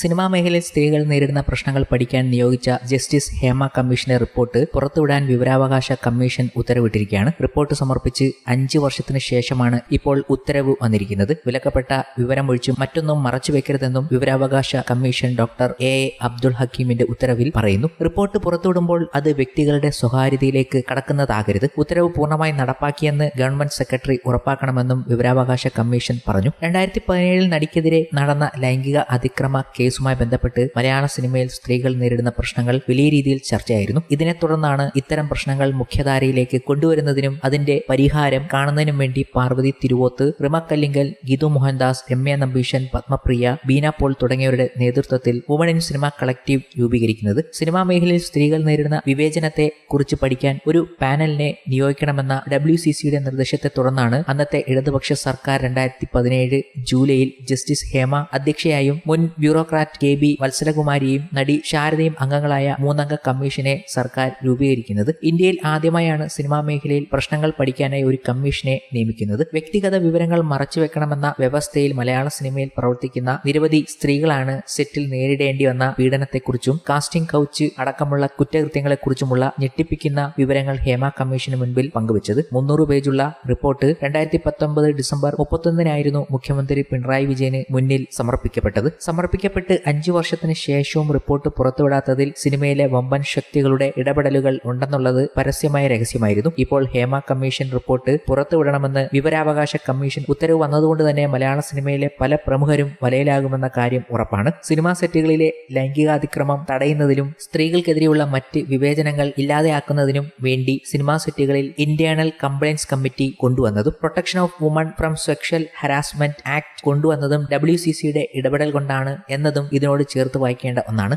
Cinema മേഖലയിൽ സ്ത്രീകൾ നേരിടുന്ന പ്രശ്നങ്ങൾ പഠിക്കാൻ നിയോഗിച്ച ജസ്റ്റിസ് ഹേമ കമ്മീഷന്റെ റിപ്പോർട്ട് പുറത്തുവിടാൻ വിവരാവകാശ കമ്മീഷൻ ഉത്തരവിട്ടിരിക്കുകയാണ്. റിപ്പോർട്ട് സമർപ്പിച്ച് അഞ്ച് വർഷത്തിന് ശേഷമാണ് ഇപ്പോൾ ഉത്തരവ് വന്നിരിക്കുന്നത്. വിലക്കപ്പെട്ട വിവരമൊഴിച്ച് മറ്റൊന്നും മറച്ചുവെക്കരുതെന്നും വിവരാവകാശ കമ്മീഷൻ ഡോക്ടർ എ അബ്ദുൾ ഹക്കീമിന്റെ ഉത്തരവിൽ പറയുന്നു. റിപ്പോർട്ട് പുറത്തുവിടുമ്പോൾ അത് വ്യക്തികളുടെ സ്വകാര്യതയിലേക്ക് കടക്കുന്നതാകരുത്. ഉത്തരവ് പൂർണമായി നടപ്പാക്കിയെന്ന് ഗവൺമെന്റ് സെക്രട്ടറി ഉറപ്പാക്കണമെന്നും വിവരാവകാശ കമ്മീഷൻ പറഞ്ഞു. രണ്ടായിരത്തി പതിനേഴിൽ നടിക്കെതിരെ നടന്ന ലൈംഗിക അതിക്രമ കേസുമായി ബന്ധപ്പെട്ട് മലയാള സിനിമയിൽ സ്ത്രീകൾ നേരിടുന്ന പ്രശ്നങ്ങൾ വലിയ രീതിയിൽ ചർച്ചയായിരുന്നു. ഇതിനെ തുടർന്നാണ് ഇത്തരം പ്രശ്നങ്ങൾ മുഖ്യധാരയിലേക്ക് കൊണ്ടുവരുന്നതിനും അതിന്റെ പരിഹാരം കാണുന്നതിനും വേണ്ടി പാർവതി തിരുവോത്ത് റിമ കല്ലിങ്കൽ ഗീതു മോഹൻദാസ് രമ്യ നമ്പീശൻ പത്മപ്രിയ ബീന പോൾ തുടങ്ങിയവരുടെ നേതൃത്വത്തിൽ വുമൺ ഇൻ സിനിമ കളക്റ്റീവ് രൂപീകരിക്കുന്നത്. സിനിമാ മേഖലയിൽ സ്ത്രീകൾ നേരിടുന്ന വിവേചനത്തെ കുറിച്ച് പഠിക്കാൻ ഒരു പാനലിനെ നിയോഗിക്കണമെന്ന ഡബ്ല്യു സി സിയുടെ നിർദ്ദേശത്തെ തുടർന്നാണ് അന്നത്തെ ഇടതുപക്ഷ സർക്കാർ രണ്ടായിരത്തി പതിനേഴ് ജൂലൈയിൽ ജസ്റ്റിസ് ഹേമ അധ്യക്ഷയായും മുൻ ബ്യൂറോക്രാറ്റ് കെ ബി വത്സലകുമാരിയും നടി ശാരദയും അംഗങ്ങളായ മൂന്നംഗ കമ്മീഷനെ സർക്കാർ രൂപീകരിക്കുന്നത്. ഇന്ത്യയിൽ ആദ്യമായാണ് സിനിമാ മേഖലയിൽ പ്രശ്നങ്ങൾ പഠിക്കാനായി ഒരു കമ്മീഷനെ നിയമിക്കുന്നത്. വ്യക്തിഗത വിവരങ്ങൾ മറച്ചുവെക്കണമെന്ന വ്യവസ്ഥയിൽ മലയാള സിനിമയിൽ പ്രവർത്തിക്കുന്ന നിരവധി സ്ത്രീകളാണ് സെറ്റിൽ നേരിടേണ്ടി വന്ന പീഡനത്തെക്കുറിച്ചും കാസ്റ്റിംഗ് കൗച്ച് അടക്കമുള്ള കുറ്റകൃത്യങ്ങളെക്കുറിച്ചുമുള്ള ഞെട്ടിപ്പിക്കുന്ന വിവരങ്ങൾ ഹേമ കമ്മീഷന് മുൻപിൽ പങ്കുവച്ചത്. മുന്നൂറ് പേജുള്ള റിപ്പോർട്ട് രണ്ടായിരത്തി പത്തൊമ്പത് ഡിസംബർ മുപ്പത്തൊന്നിനായിരുന്നു മുഖ്യമന്ത്രി പിണറായി വിജയന് മുന്നിൽ സമർപ്പിക്കപ്പെട്ടത്. സമർപ്പിക്കപ്പെട്ട് അഞ്ചു വർഷത്തിന് ശേഷവും റിപ്പോർട്ട് പുറത്തുവിടാത്തതിൽ സിനിമയിലെ വമ്പൻ ശക്തികളുടെ ഇടപെടലുകൾ ഉണ്ടെന്നുള്ളത് പരസ്യമായ രഹസ്യമായിരുന്നു. ഇപ്പോൾ ഹേമ കമ്മീഷൻ റിപ്പോർട്ട് പുറത്തുവിടണമെന്ന് വിവരാവകാശ കമ്മീഷൻ ഉത്തരവ് വന്നതുകൊണ്ട് തന്നെ മലയാള സിനിമയിലെ പല പ്രമുഖരും വലയിലാകുമെന്ന കാര്യം ഉറപ്പാണ്. സിനിമാ സെറ്റുകളിലെ ലൈംഗികാതിക്രമം തടയുന്നതിലും സ്ത്രീകൾക്കെതിരെയുള്ള മറ്റ് വിവേചനങ്ങൾ ഇല്ലാതെയാക്കുന്നതിനും വേണ്ടി സിനിമാ സെറ്റുകളിൽ internal complaints committee കൊണ്ടുവന്നതും protection of women from sexual harassment act കൊണ്ടുവന്നതും W C സിയുടെ ഇടപെടൽ കൊണ്ടാണ് എന്നതും ഇതിനോട് ചേർത്ത് വായിക്കേണ്ട ഒന്നാണ്